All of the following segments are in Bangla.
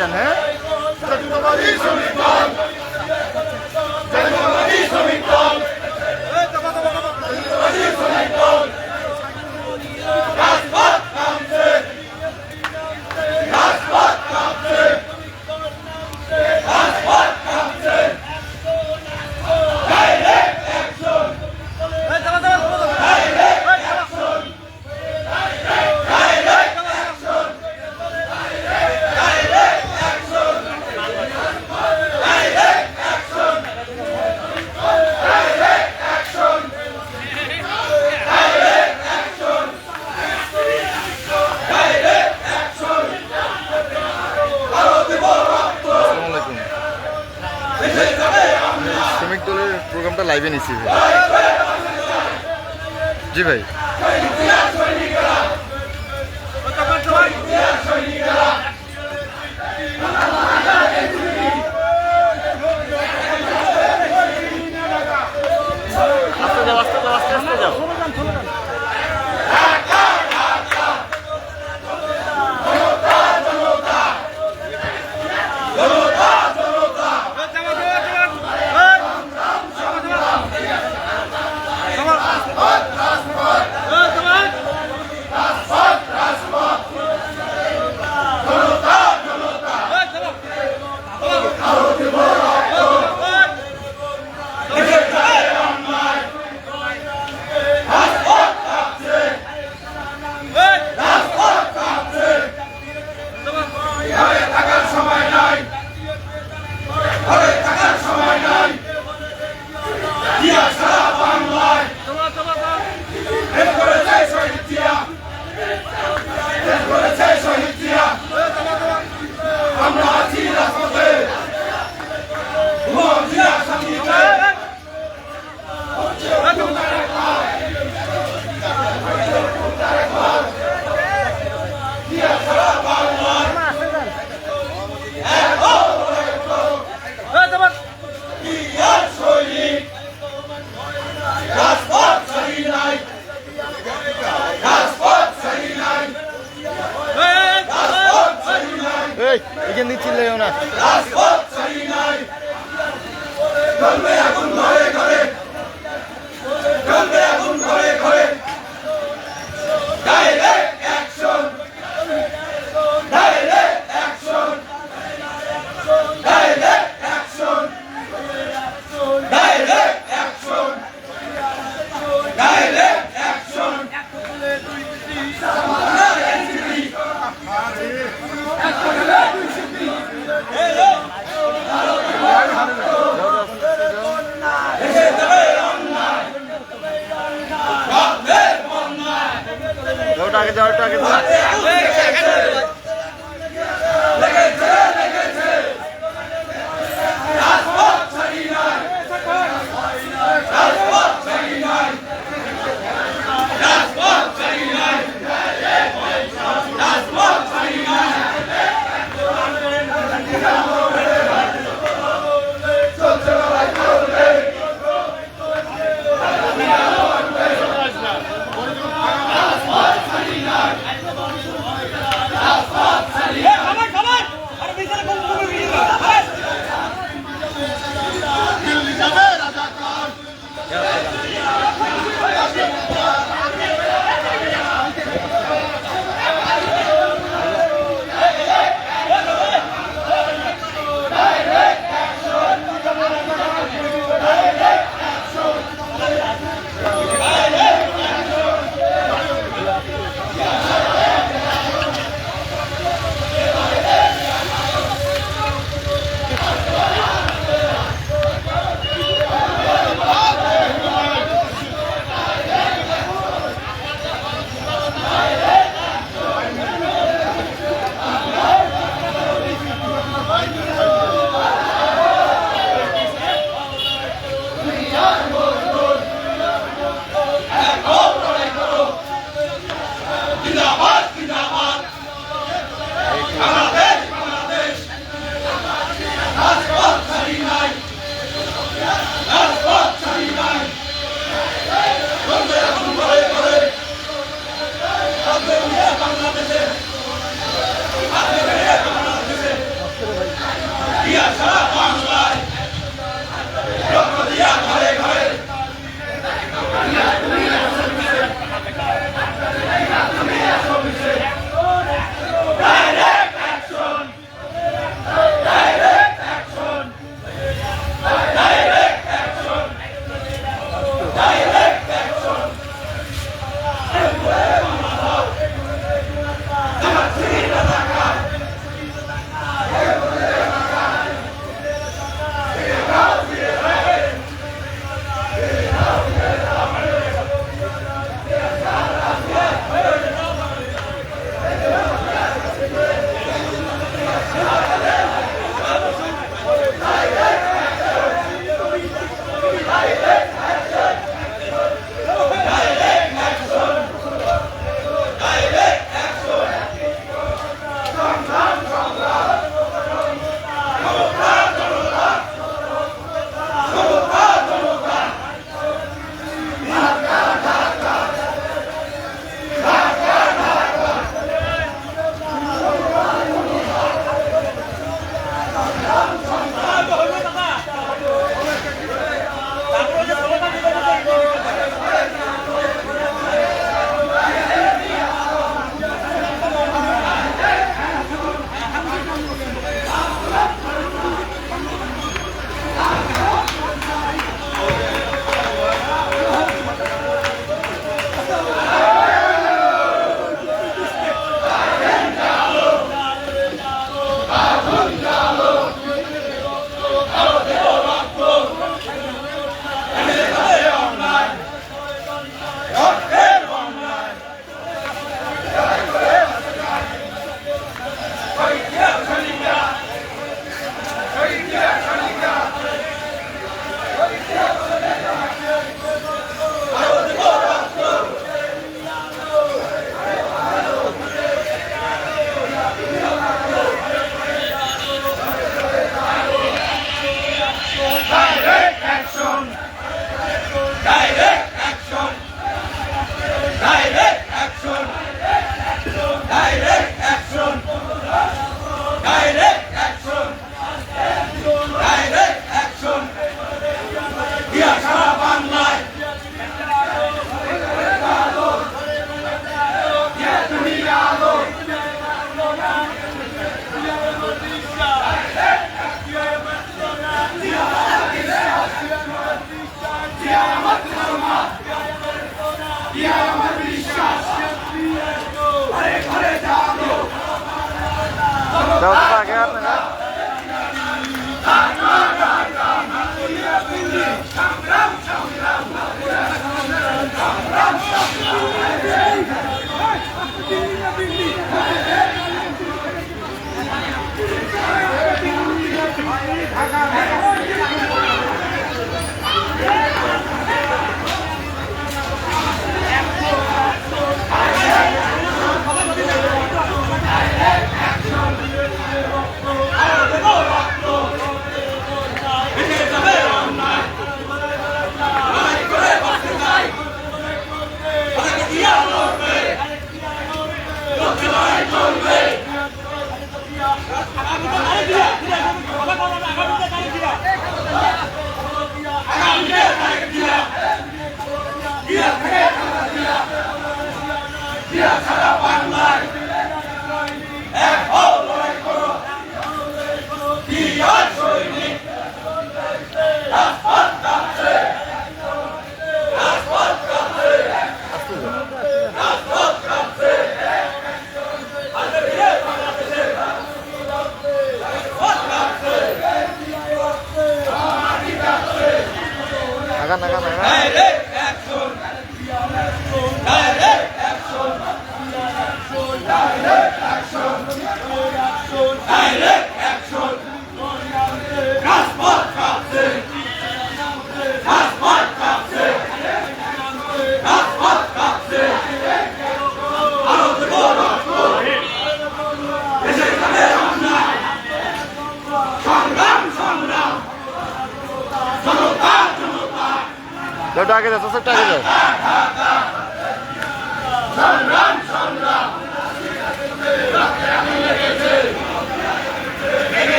দেন হ্যাঁ? লাইভে নিচ্ছি ভাই। জি ভাই এখান চিল্লাইও না। বাংলাদেশে। যাও তো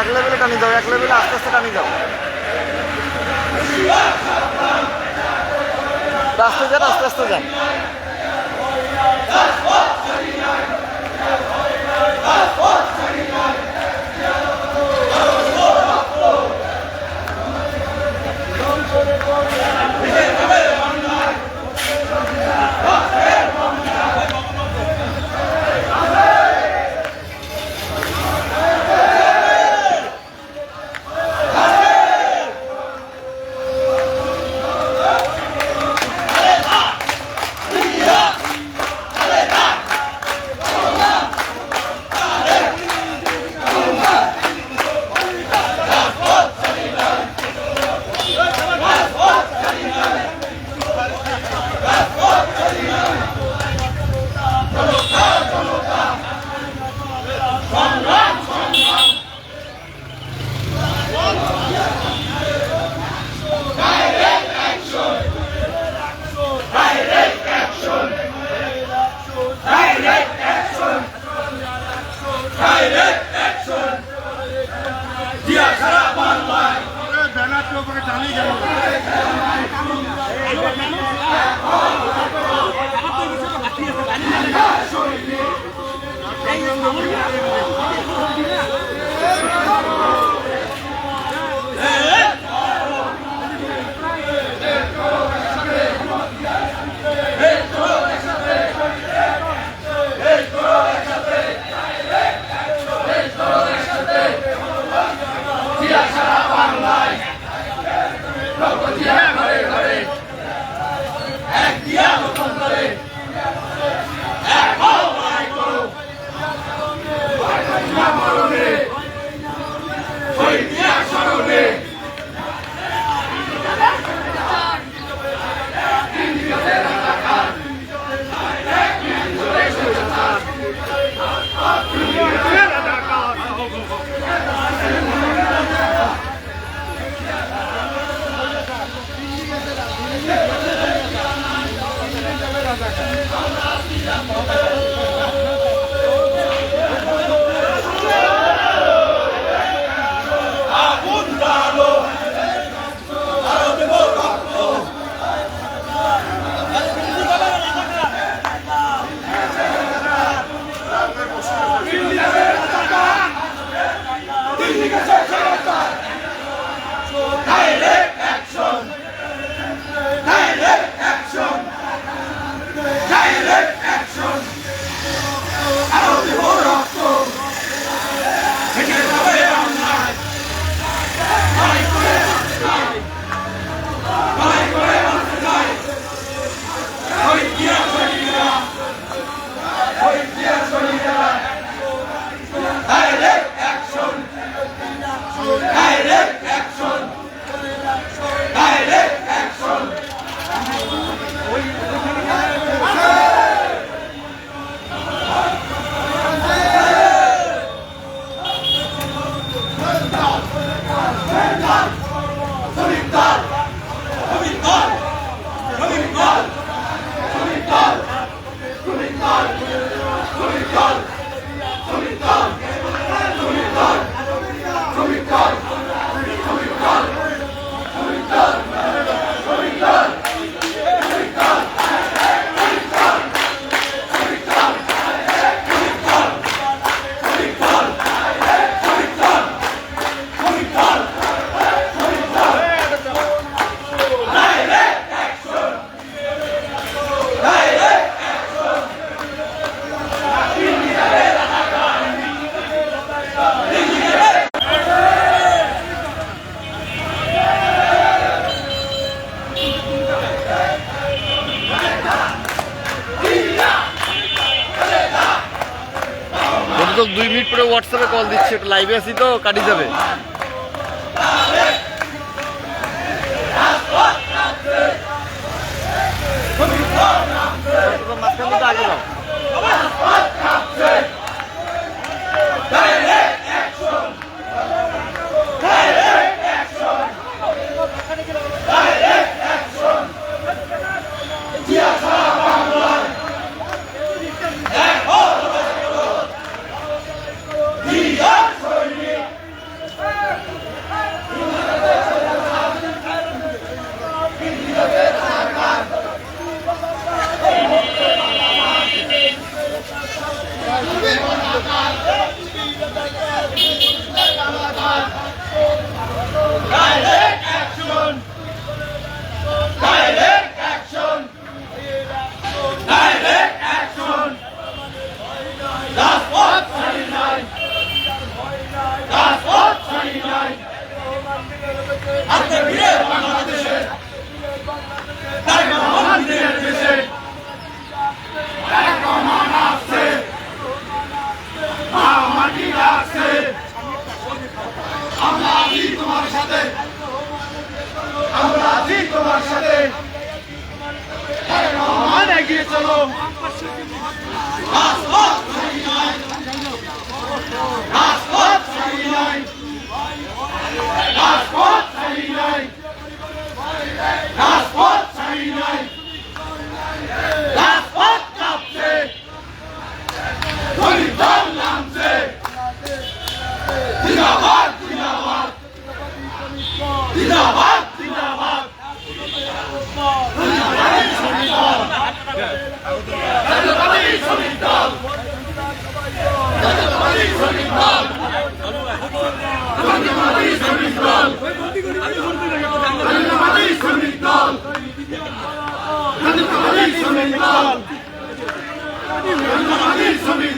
এক লেভেলে টানি যাও, এক লেভেলে আস্তে আস্তে টানি যাও। আস্তে যান, আস্তে আস্তে যান। That's what 39 That's what সারা বাংলায়। লাইভে তো কাটি যাবে। মাঝখান আগে যাও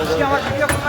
আমার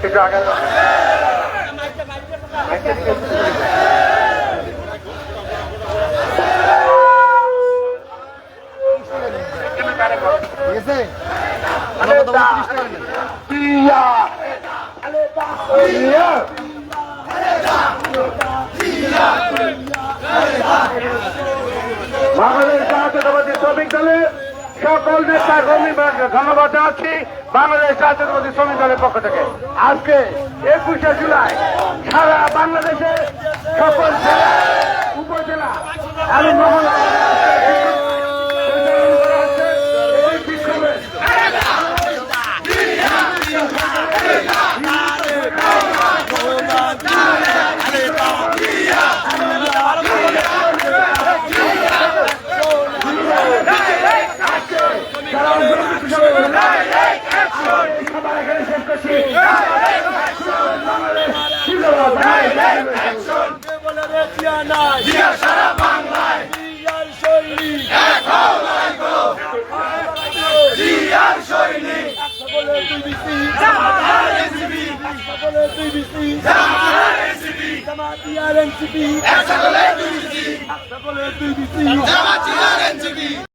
একটু আগে বাঙালির জাতীয়তাবাদী শ্রমিক দলের সকল নেতা কর্মীকে ধন্যবাদ জানাচ্ছি বাংলাদেশ জাতীয়তাবাদী শ্রমিক দলের পক্ষ থেকে। আজকে একুশে জুলাই সারা বাংলাদেশে সকল জেলা, উপজেলা এবং এনসিপি সকলে দুর্নীতি সকলে দুর্নীতি